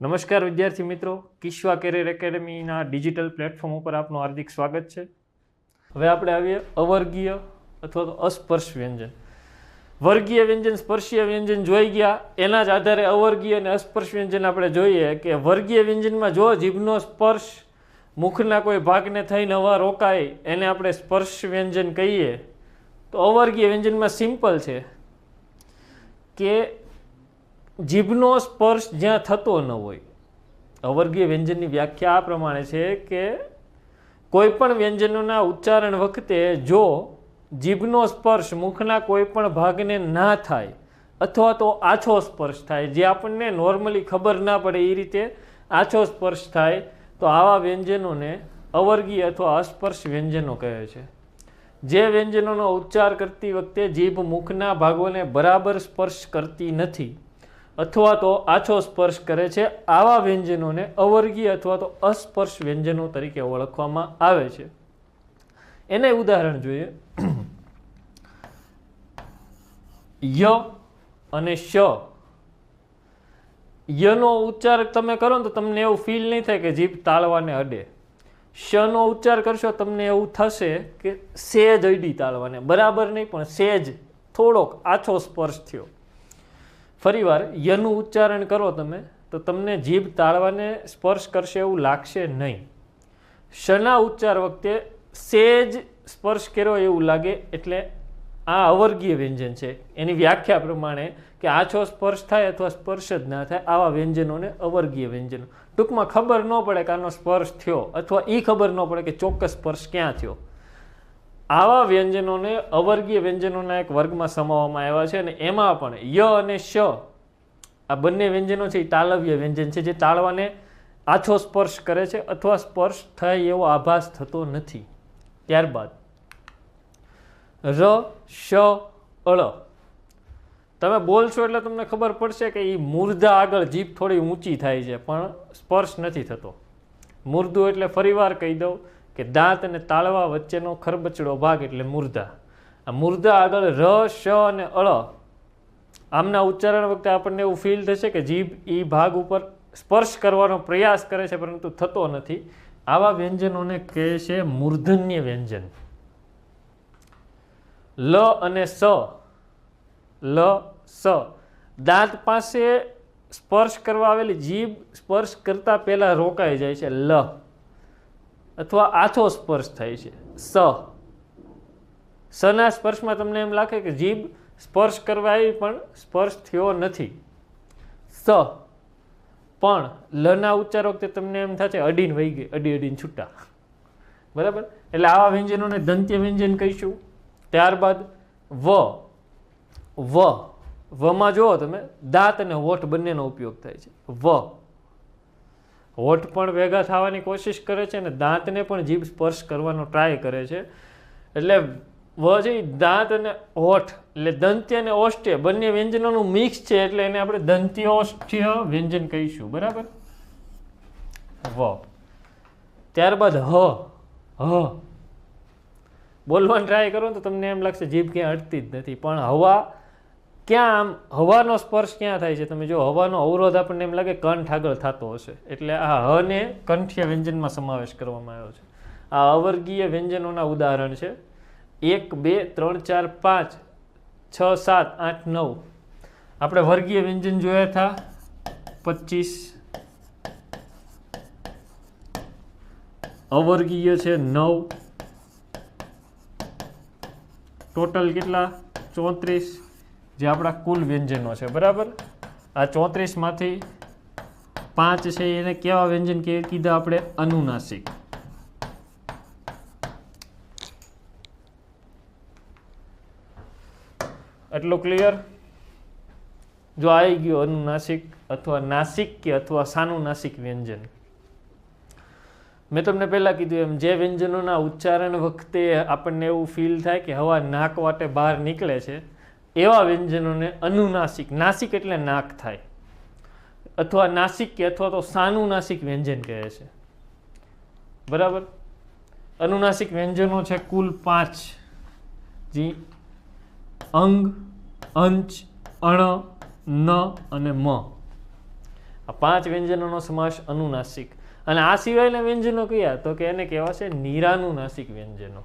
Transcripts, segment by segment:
નમસ્કાર વિદ્યાર્થી મિત્રો કિશ્વા કેરિયર એકેડમીના ડિજિટલ પ્લેટફોર્મ ઉપર આપનું હાર્દિક સ્વાગત છે. હવે આપણે આવીએ અવર્ગીય અથવા તો અસ્પર્શ વ્યંજન. વર્ગીય વ્યંજન, સ્પર્શીય વ્યંજન જોઈ ગયા, એના જ આધારે અવર્ગીય અને અસ્પર્શ વ્યંજન આપણે જોઈએ કે વર્ગીય વ્યંજનમાં જો જીભનો સ્પર્શ મુખના કોઈ ભાગને થઈને હવા રોકાય, એને આપણે સ્પર્શ વ્યંજન કહીએ. તો અવર્ગીય વ્યંજનમાં સિમ્પલ છે કે જીભનો સ્પર્શ જ્યાં થતો ન હોય. અવર્ગીય વ્યંજનની વ્યાખ્યા આ પ્રમાણે છે કે કોઈપણ વ્યંજનોના ઉચ્ચારણ વખતે જો જીભનો સ્પર્શ મુખના કોઈ પણ ભાગને ના થાય અથવા તો આછો સ્પર્શ થાય, જે આપણને નોર્મલી ખબર ના પડે એ રીતે આછો સ્પર્શ થાય, તો આવા વ્યંજનોને અવર્ગીય અથવા અસ્પર્શ વ્યંજનો કહે છે. જે વ્યંજનોનો ઉચ્ચાર કરતી વખતે જીભ મુખના ભાગોને બરાબર સ્પર્શ કરતી નથી અથવા તો આછો સ્પર્શ કરે છે, આવા વ્યંજનોને અવર્ગીય અથવા તો અસ્પર્શ વ્યંજનો તરીકે ઓળખવામાં આવે છે. એને ઉદાહરણ જોઈએ. ય અને શ. યનો ઉચ્ચાર તમે કરો તો તમને એવું ફીલ નહીં થાય કે જીભ તાળવાને અડે. શનો ઉચ્ચાર કરશો તમને એવું થશે કે સેજ અડી તાળવાને. બરાબર નહીં, પણ સેજ થોડોક આછો સ્પર્શ થયો. ફરીવાર, યનું ઉચ્ચારણ કરો તમે, તો તમને જીભ તાળવાને સ્પર્શ કરશે એવું લાગશે નહીં. શના ઉચ્ચાર વખતે સેજ સ્પર્શ કર્યો એવું લાગે, એટલે આ અવર્ગીય વ્યંજન છે. એની વ્યાખ્યા પ્રમાણે કે આછો સ્પર્શ થાય અથવા સ્પર્શ જ ના થાય, આવા વ્યંજનોને અવર્ગીય વ્યંજનો. ટૂંકમાં ખબર ન પડે કે આનો સ્પર્શ થયો, અથવા એ ખબર ન પડે કે ચોક્કસ સ્પર્શ ક્યાં થયો. આવા વ્યંજનોને અવર્ગીય વ્યંજનોના એક વર્ગમાં સમાવવામાં આવ્યા છે અને એમાં પણ ય અને શ, આ બંને વ્યંજનો છે એ તાલવ્ય વ્યંજન છે જે તાળવાને આછો સ્પર્શ કરે છે અથવા સ્પર્શ થાય એવો આભાસ થતો નથી. ત્યારબાદ, ર, શ અળ તમે બોલશો એટલે તમને ખબર પડશે કે એ મૂર્ધા આગળ જીભ થોડી ઊંચી થાય છે, પણ સ્પર્શ નથી થતો. મૂર્ધું એટલે ફરીવાર કહી દઉં કે દાંત અને તાળવા વચ્ચેનો ખરબચડો ભાગ એટલે મૂર્ધા આ મૂર્ધા આગળ ર, શ અને અળ આમના ઉચ્ચારણ વખતે આપણને એવું ફીલ થશે કે જીભ એ ભાગ ઉપર સ્પર્શ કરવાનો પ્રયાસ કરે છે, પરંતુ થતો નથી. આવા વ્યંજનોને કહે છે મૂર્ધન્ય વ્યંજન. લ અને સ. લ, સ. દાંત પાસે સ્પર્શ કરવા આવેલી જીભ સ્પર્શ કરતા પહેલા રોકાઈ જાય છે, લ. અથવા આછો સ્પર્શ થાય છે. સ. સના સ્પર્શમાં તમને એમ લાગે કે જીભ સ્પર્શ કરવા આવી, પણ સ્પર્શ થયો નથી. સ. પણ લના ઉચ્ચાર વખતે તમને એમ થશે, અડીને વહી ગઈ, અડી, અડીને છૂટા. બરાબર? એટલે આવા વ્યંજનોને દંત્ય વ્યંજન કહીશું. ત્યારબાદ વ. વ. વમાં જુઓ તમે, દાંત અને હોઠ બંનેનો ઉપયોગ થાય છે. વ. હોઠ પણ ભેગા થવાની કોશિશ કરે છે અને દાંતને પણ જીભ સ્પર્શ કરવાનો ટ્રાય કરે છે. એટલે વજી દાંત અને હોઠ, એટલે દંત્ય અને ઓષ્ટ્ય બંને વ્યંજનોનું મિક્સ છે એટલે એને આપણે દંત્યોષ્ઠ્ય વ્યંજન કહીશું. બરાબર? વ. ત્યારબાદ હ. હ. બોલવાનું ટ્રાય કરો તો તમને એમ લાગશે જીભ ક્યાં અટતી જ નથી. પણ હવા ક્યાં આમ હવાનો સ્પર્શ ક્યાં થાય છે? તમે જો, હવાનો અવરોધ આપણને એમ લાગે કંઠ આગળ થતો હશે. એટલે આ હને કંઠીય વ્યંજનમાં સમાવેશ કરવામાં આવ્યો છે. આ અવર્ગીય વ્યંજનોના ઉદાહરણ છે. એક, બે, ત્રણ, ચાર, પાંચ, છ, સાત, આઠ, નવ. આપણે વર્ગીય વ્યંજન જોયા હતા. પચીસ. અવર્ગીય છે નવ. ટોટલ કેટલા? ચોત્રીસ. જે આપણા કુલ વ્યંજનો છે, બરાબર? આ ચોત્રીસમાંથી પાંચ છે, એને કેવા વ્યંજન કે, કીધા આપણે? અનુનાસિક. એટલું ક્લિયર જો આવી ગયું અનુનાસિક અથવા નાસિક કે અથવા સાનુનાસિક વ્યંજન. મેં તમને પહેલાં કીધું એમ, જે વ્યંજનોના ઉચ્ચારણ વખતે આપણને એવું ફીલ થાય કે હવા નાક વાટે બહાર નીકળે છે એવા વ્યંજનોને અનુનાસિક, નાસિક એટલે નાક થાય. અથવા નાસિક કે અથવા તો સાનુનાસિક વ્યંજન કહે છે. બરાબર? અનુનાસિક વ્યંજનો છે કુલ પાંચ. જી. અંગ, અંચ, અણ ન અને મ. આ પાંચ વ્યંજનોનો સમાસ અનુનાસિક. અને આ સિવાયના વ્યંજનો કયા? તો કે એને કહેવાશે નિરાનુનાસિક વ્યંજનો.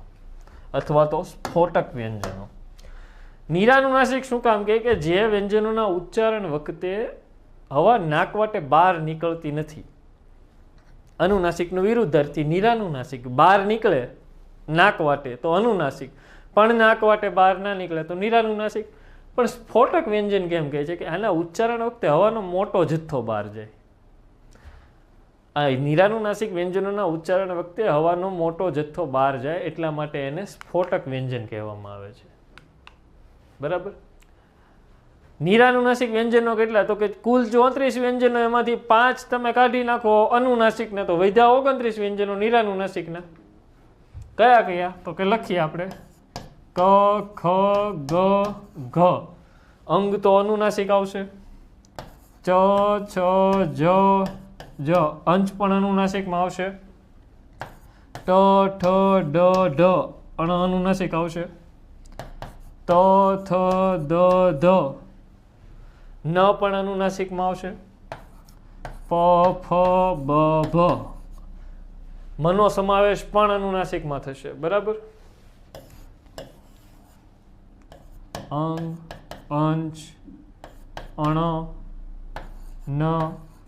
અથવા તો સ્ફોટક વ્યંજનો. નિરાનુનાસિક શું કામ કહે કે જે વ્યંજનોના ઉચ્ચારણ વખતે હવા નાક વાટે બહાર નીકળતી નથી. અનુનાસિકનું વિરુદ્ધાર્થી નિરાનુનાસિક બહાર નીકળે, નાક વાટે તો અનુનાસિક. પણ નાક વાટે બહાર ના નીકળે તો નિરાનુનાસિક પણ સ્ફોટક વ્યંજન કેમ કહે છે કે આના ઉચ્ચારણ વખતે હવાનો મોટો જથ્થો બહાર જાય. આ નિરાનુનાસિક વ્યંજનોના ઉચ્ચારણ વખતે હવાનો મોટો જથ્થો બહાર જાય એટલા માટે એને સ્ફોટક વ્યંજન કહેવામાં આવે છે. બરાબર? નિરાનુનાસિક વ્યંજનો કેટલા? તો કે કુલ ચોત્રીસ વ્યંજનો એમાંથી પાંચ તમે કાઢી નાખો અનુનાસિકને તો વૈધા ઓગણત્રીસ વ્યંજનો નિરાનુનાસિકના કયા કયા? તો કે લખીએ આપણે. ક, ખ, ગ, ઘ. અંગ તો અનુનાસિક આવશે. ચ, છ, જ જ. અંશ પણ અનુનાસિકમાં આવશે. ટ, ઠ, ડ, ઢ. અણ અનુનાસિક આવશે. ત, થ, દ, ધ. ન પણ અનુનાસિકમાં આવશે. પ, ફ, બ ભ મનો સમાવેશ પણ અનુનાસિકમાં થશે. બરાબર? અંગ અંશ અણ, ન,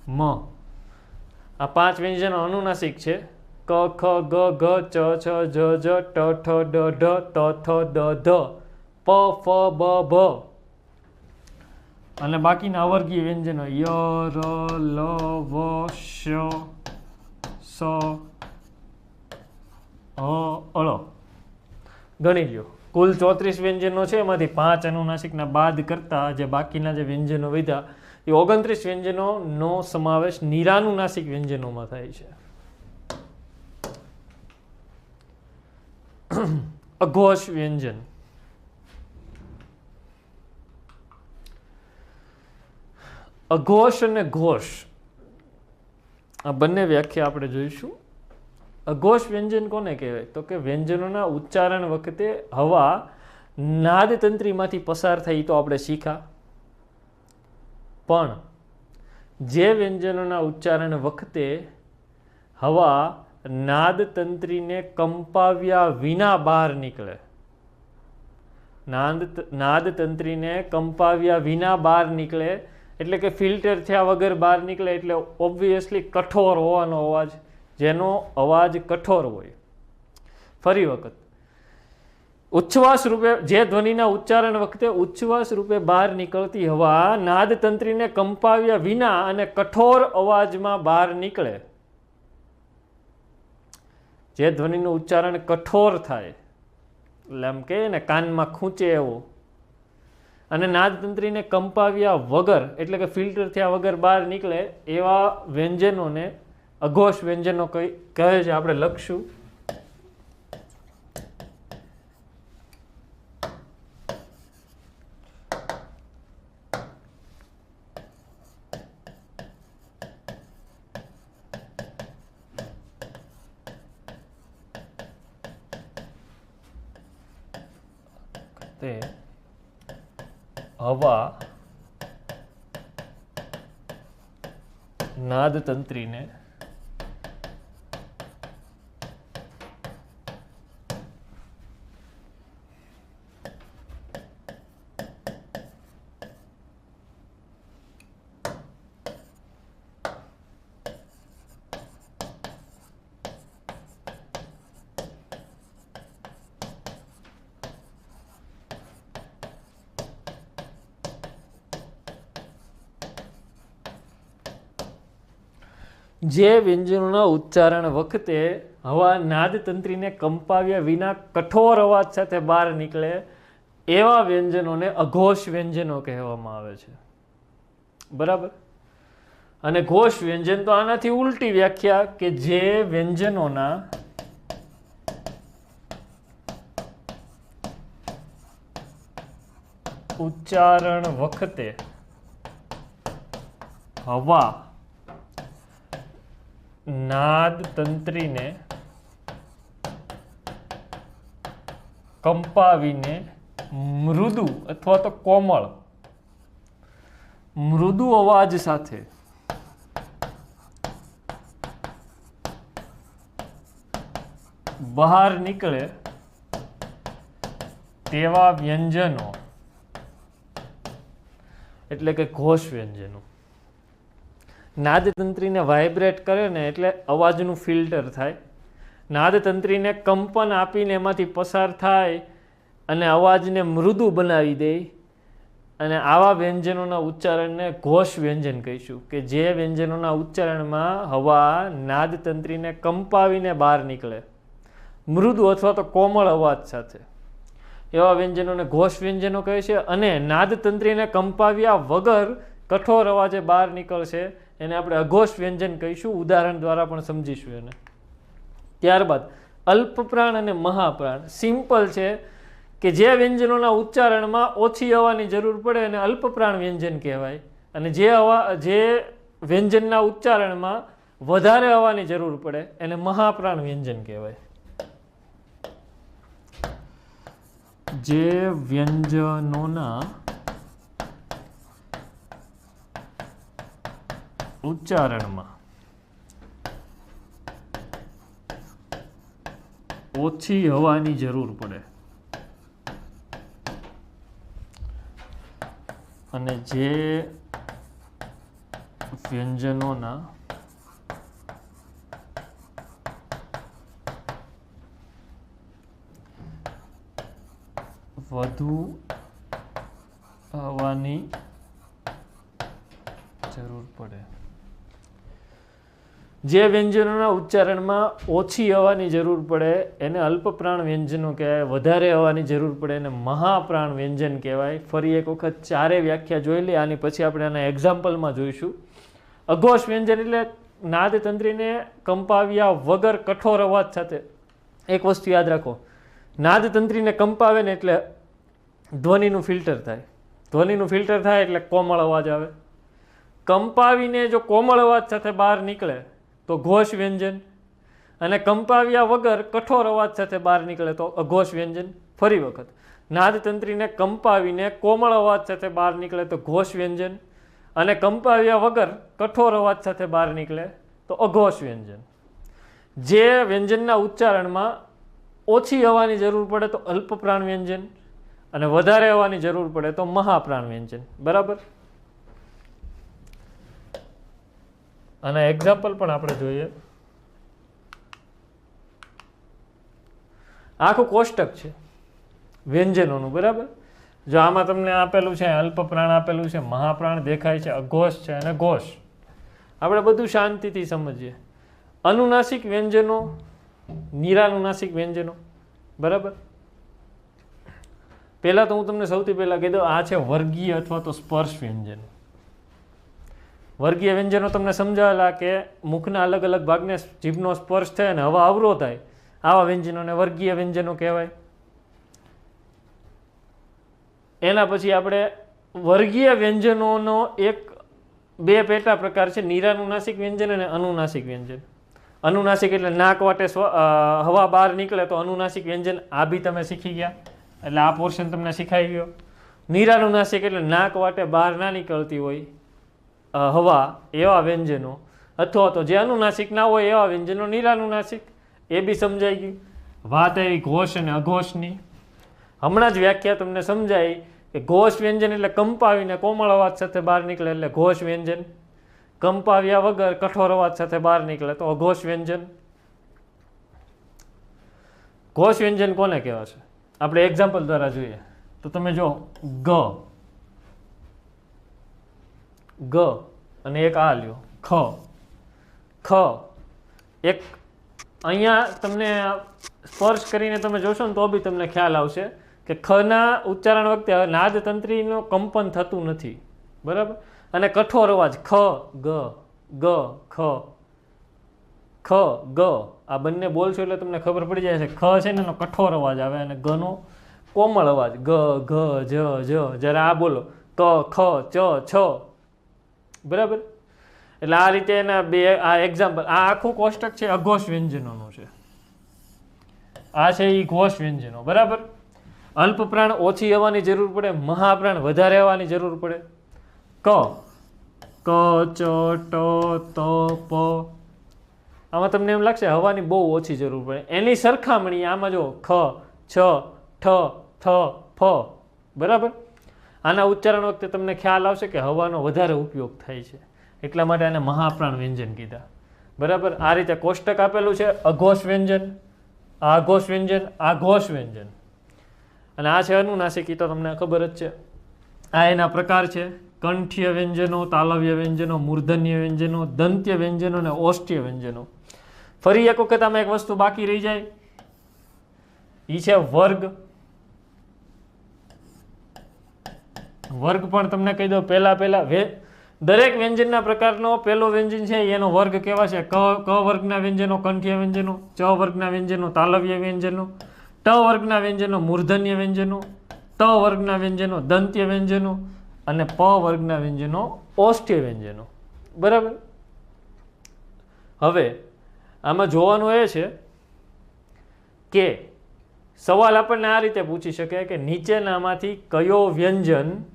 મ. આ પાંચ વ્યંજનો અનુનાસિક છે. ક, ખ, ગ ઘ ચ, છ, જ જ, ટ, ઠ, ડ, ઢ, ત, થ, દ, ધ. પ, ફ, બ ભ અને બાકીના અવર્ગીય વ્યંજનો, ય, ર, લ, વ, શ, સ અળ ગણી લ્યો. કુલ ચોત્રીસ વ્યંજનો છે, એમાંથી પાંચ અનુનાસિકના બાદ કરતા જે બાકીના જે વ્યંજનો વધ્યા, એ ઓગણત્રીસ વ્યંજનોનો સમાવેશ નિરાનુનાસિક વ્યંજનોમાં થાય છે. અઘોષ વ્યંજન. અઘોષ અને ઘોષ. આ બંને વ્યાખ્યા આપણે જોઈશું. અઘોષ વ્યંજન કોને કહેવાય? તો કે વ્યંજનોના ઉચ્ચારણ વખતે હવા નાદતંત્રીમાંથી પસાર થઈ તો આપણે શીખા. પણ જે વ્યંજનોના ઉચ્ચારણ વખતે હવા નાદતંત્રીને કંપાવ્યા વિના બહાર નીકળે. નાદ નાદતંત્રીને કંપાવ્યા વિના બહાર નીકળે એટલે કે ફિલ્ટર થયા વગર બહાર નીકળે એટલે ઓબ્વિયસલી કઠોર હોવાનો અવાજ, જેનો અવાજ કઠોર હોય. ફરી વખત. ઉચ્છવાસ રૂપે, જે ધ્વનિના ઉચ્ચારણ વખતે ઉચ્છવાસ રૂપે બહાર નીકળતી હવા નાદતંત્રીને કંપાવ્યા વિના અને કઠોર અવાજમાં બહાર નીકળે. જે ધ્વનિનું ઉચ્ચારણ કઠોર થાય. એટલે એમ કે ને, કાનમાં ખૂંચે એવો. અને નાદતંત્રીને કંપાવ્યા વગર, એટલે કે ફિલ્ટર થયા વગર બહાર નીકળે, એવા વ્યંજનોને અઘોષ વ્યંજનો કહે છે આપણે લખશું. તે હવા નાદતંત્રીને જે વ્યંજનોના ઉચ્ચારણ વખતે હવા નાદતંત્રીને કંપાવ્યા વિના કઠોર અવાજ સાથે બહાર નીકળે, એવા વ્યંજનોને અઘોષ વ્યંજનો કહેવામાં આવે છે. બરાબર? અને ઘોષ વ્યંજન તો આનાથી ઉલટી વ્યાખ્યા કે જે વ્યંજનોના ઉચ્ચારણ વખતે હવા નાદ તંત્રીને કંપાવીને મૃદુ અથવા તો કોમળ, મૃદુ અવાજ સાથે બહાર નીકળે તેવા વ્યંજનો. એટલે કે ઘોષ વ્યંજનો. નાદતંત્રીને વાઇબ્રેટ કરે ને એટલે અવાજનું ફિલ્ટર થાય. નાદતંત્રીને કંપન આપીને એમાંથી પસાર થાય અને અવાજને મૃદુ બનાવી દે. અને આવા વ્યંજનોના ઉચ્ચારણને ઘોષ વ્યંજન કહીશું કે જે વ્યંજનોના ઉચ્ચારણમાં હવા નાદતંત્રીને કંપાવીને બહાર નીકળે. મૃદુ અથવા તો કોમળ અવાજ સાથે. એવા વ્યંજનોને ઘોષ વ્યંજનો કહે છે અને નાદતંત્રીને કંપાવ્યા વગર કઠોર અવાજે બહાર નીકળશે એને આપણે અઘોષ વ્યંજન કહીશું, ઉદાહરણ દ્વારા પણ સમજીશું એને. ત્યારબાદ, અલ્પપ્રાણ અને મહાપ્રાણ. સિમ્પલ છે કે જે વ્યંજનોના ઉચ્ચારણમાં ઓછી હવાની જરૂર પડે એને અલ્પપ્રાણ વ્યંજન કહેવાય. અને જે હવા, જે વ્યંજનના ઉચ્ચારણમાં વધારે હવાની જરૂર પડે એને મહાપ્રાણ વ્યંજન કહેવાય. જે વ્યંજનોના ઉચ્ચારણમાં. ઓછી હવાની જરૂર પડે. અને જે વ્યંજનોના વધુ હવાની જરૂર પડે. જે વ્યંજનોના ઉચ્ચારણમાં ઓછી હવાની જરૂર પડે, એને અલ્પપ્રાણ વ્યંજનો કહેવાય, વધારે હવાની જરૂર પડે, એને મહાપ્રાણ વ્યંજન કહેવાય. ફરી એક વખત ચારે વ્યાખ્યા જોઈ લઈએ, આની પછી આપણે આના એક્ઝામ્પલમાં જોઈશું. અઘોષ વ્યંજન એટલે નાદતંત્રીને કંપાવ્યા વગર કઠોર અવાજ સાથે. એક વસ્તુ યાદ રાખો, નાદતંત્રીને કંપાવે ને એટલે ધ્વનિનું ફિલ્ટર થાય. ધ્વનિનું ફિલ્ટર થાય એટલે કોમળ અવાજ આવે. કંપાવીને જો કોમળ અવાજ સાથે બહાર નીકળે તો ઘોષ વ્યંજન. અને કંપાવ્યા વગર કઠોર અવાજ સાથે બહાર નીકળે તો અઘોષ વ્યંજન ફરી વખત. નાદતંત્રીને કંપાવીને કોમળ અવાજ સાથે બહાર નીકળે તો ઘોષ વ્યંજન. અને કંપાવ્યા વગર કઠોર અવાજ સાથે બહાર નીકળે તો અઘોષ વ્યંજન. જે વ્યંજનના ઉચ્ચારણમાં ઓછી હવાની જરૂર પડે તો અલ્પપ્રાણ વ્યંજન. અને વધારે હવાની જરૂર પડે તો મહાપ્રાણ વ્યંજન. બરાબર? અને એક્ઝામ્પલ પણ આપણે જોઈએ. આખું કોષ્ટક છે. વ્યંજનોનું, બરાબર? જો આમાં તમને આપેલું છે, અલ્પપ્રાણ આપેલું છે, મહાપ્રાણ દેખાય છે, અઘોષ છે અને ઘોષ. આપણે બધું શાંતિથી સમજીએ. અનુનાસિક વ્યંજનો, નિરાનુનાસિક વ્યંજનો, બરાબર? પહેલાં તો હું તમને સૌથી પહેલાં કહી દઉં, આ છે વર્ગીય અથવા તો સ્પર્શ વ્યંજન. વર્ગીય વ્યંજનો તમને સમજાવેલા કે મુખના અલગ અલગ ભાગને જીભનો સ્પર્શ થાય અને હવા અવરો થાય. આવા વ્યંજનોને વર્ગીય વ્યંજનો કહેવાય. એના પછી આપણે વર્ગીય વ્યંજનોનો એક બે પેટા પ્રકાર છે. નિરાનુનાસિક વ્યંજન અને અનુનાસિક વ્યંજન. અનુનાસિક એટલે નાક વાટે હવા બહાર નીકળે તો અનુનાસિક વ્યંજન આ બી તમે શીખી ગયા. એટલે આ પોર્શન તમને શીખાઈ ગયો. નિરાનુનાસિક એટલે નાક વાટે બહાર ના નીકળતી હોય. હવા એવા વ્યંજનો. અથવા તો જે અનુનાસિક ના હોય એવા વ્યંજનો નિરાનુનાસિક એ બી સમજાઈ ગયું. વાત આવી ઘોષ અને અઘોષની. હમણાં જ વ્યાખ્યા તમને સમજાઈ કે ઘોષ વ્યંજન એટલે કંપાવીને કોમળ અવાજ સાથે બહાર નીકળે એટલે ઘોષ વ્યંજન. કંપાવ્યા વગર કઠોર અવાજ સાથે બહાર નીકળે તો અઘોષ વ્યંજન. ઘોષ વ્યંજન કોને કહેવાશે? આપણે એક્ઝામ્પલ દ્વારા જોઈએ. તો તમે જો ગ ગ અને એક આ લ્યો. ખ. ખ. એક અહીંયા તમને સ્પર્શ કરીને તમે જોશો ને તો બી તમને ખ્યાલ આવશે કે ખના ઉચ્ચારણ વખતે નાદ તંત્રીનું કંપન થતું નથી. બરાબર? અને કઠોર અવાજ, ખ, ગ ગ, ખ. ખ, ગ. આ બંને બોલશો એટલે તમને ખબર પડી જાય છે. ખ છે ને એનો કઠોર અવાજ આવે અને ગનો કોમળ અવાજ. ગ, ઘ, જ જ. જ્યારે આ બોલો. ક, ખ, ચ, છ. બરાબર? એટલે આ રીતે એના બે, આ એક્ઝામ્પલ આ આખું કોષ્ટક છે અઘોષ વ્યંજનોનું છે. આ છે એ ઘોષ વ્યંજનો, બરાબર? અલ્પપ્રાણ ઓછી હવાની જરૂર પડે, મહાપ્રાણ વધારે આવવાની જરૂર પડે. ક ક, ચ, ટ, ત, પ. આમાં તમને એમ લાગશે હવાની બહુ ઓછી જરૂર પડે. એની સરખામણી આમાં જો ખ, છ, ઠ, થ, ફ, બરાબર? આના ઉચ્ચારણ વખતે તમને ખ્યાલ આવશે કે હવાનો વધારે ઉપયોગ થાય છે. એટલા માટે આને મહાપ્રાણ વ્યંજન કીધા. બરાબર? આ રીતે કોષ્ટક આપેલું છે, અઘોષ વ્યંજન, આઘોષ વ્યંજન આઘોષ વ્યંજન. અને આ છે અનુનાસિકી તો તમને ખબર જ છે. આ એના પ્રકાર છે. કંઠ્ય વ્યંજનો, તાલવ્ય વ્યંજનો, મૂર્ધન્ય વ્યંજનો, દંત્ય વ્યંજનો અને ઓષ્ટ્ય વ્યંજનો. ફરી એક વખત આમાં એક વસ્તુ બાકી રહી જાય. એ છે વર્ગ. વર્ગ પણ તમને કહી દો પહેલા પહેલા વે, દરેક વ્યંજનના પ્રકારનો પહેલો વ્યંજન છે એનો વર્ગ કેવા છે? ક ક વર્ગના વ્યંજનો કંઠ્ય વ્યંજનો, ચ વર્ગના વ્યંજનો, તાલવ્ય વ્યંજનો, ટ વર્ગના વ્યંજનો, મૂર્ધન્ય વ્યંજનો, ત વર્ગના વ્યંજનો, દંત્ય વ્યંજનો અને પ વર્ગના વ્યંજનો, ઓષ્ઠ્ય વ્યંજનો. બરાબર? હવે આમાં જોવાનું એ છે કે સવાલ આપણને આ રીતે પૂછી શકે કે નીચેનામાંથી કયો વ્યંજન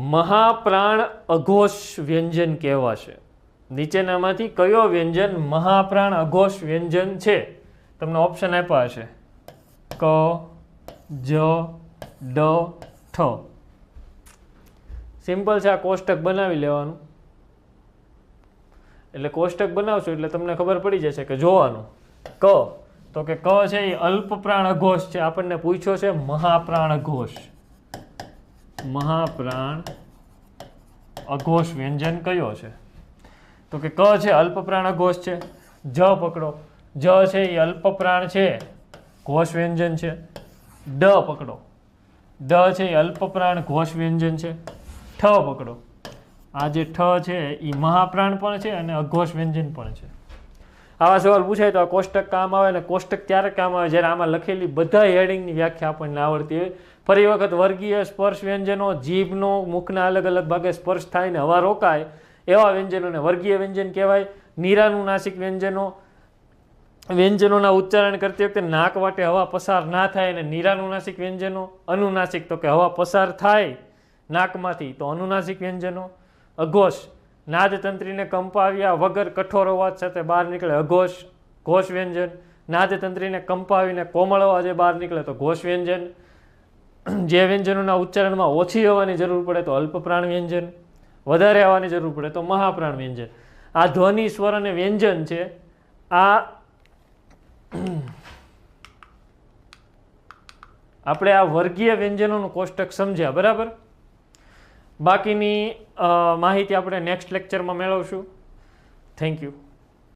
મહાપ્રાણ અઘોષ વ્યંજન કહેવાશે. નીચેનામાંથી કયો વ્યંજન મહાપ્રાણ અઘોષ વ્યંજન છે? તમને ઓપ્શન આપ્યા હશે. ક, જ, ડ, ઠ. સિમ્પલ છે, આ કોષ્ટક બનાવી લેવાનું. એટલે કોષ્ટક બનાવશો એટલે તમને ખબર પડી જશે કે જોવાનું. ક, તો કે ક છે એ અલ્પપ્રાણ અઘોષ છે. આપણને પૂછ્યો છે મહાપ્રાણ અઘોષ. મહાપ્રાણ અઘોષ વ્યંજન કયો છે? તો કે ક છે અલ્પપ્રાણ અઘોષ છે, જ પકડો. જ છે એ અલ્પપ્રાણ છે, ઘોષ વ્યંજન છે. ડ પકડો. ડ છે એ અલ્પપ્રાણ, ઘોષ વ્યંજન છે. ઠ પકડો. આ જે ઠ છે એ મહાપ્રાણ પણ છે અને અઘોષ વ્યંજન પણ છે. આવા સવાલ પૂછાય તો આ કોષ્ટક કામ આવે અને કોષ્ટક ત્યારે કામ આવે જ્યારે આમાં લખેલી બધા હેડિંગની વ્યાખ્યા આપણને આવડતી હોય. ફરી વખત વર્ગીય સ્પર્શ વ્યંજનો, જીભનો, મુખના અલગ અલગ ભાગે સ્પર્શ થાય ને હવા રોકાય, એવા વ્યંજનોને વર્ગીય વ્યંજન કહેવાય. નિરાનુનાસિક વ્યંજનો, વ્યંજનોના ઉચ્ચારણ કરતી વખતે નાક વાટે હવા પસાર ના થાય અને નિરાનુનાસિક વ્યંજનો, અનુનાસિક તો કે હવા પસાર થાય નાકમાંથી તો અનુનાસિક વ્યંજનો, અઘોષ નાદતંત્રીને કંપાવ્યા વગર કઠોર અવાજ સાથે બહાર નીકળે અઘોષ ઘોષ વ્યંજન નાદતંત્રીને કંપાવીને કોમળ અવાજે બહાર નીકળે તો ઘોષ વ્યંજન જે વ્યંજનોના ઉચ્ચારણમાં ઓછી હોવાની જરૂર પડે તો અલ્પપ્રાણ વ્યંજન વધારે આવવાની જરૂર પડે તો મહાપ્રાણ વ્યંજન આ ધ્વનિ, સ્વર અને વ્યંજન છે. આ આપણે આ વર્ગીય વ્યંજનોનું કોષ્ટક સમજ્યા, બરાબર? બાકીની માહિતી આપણે નેક્સ્ટ લેક્ચરમાં મેળવશું. Thank you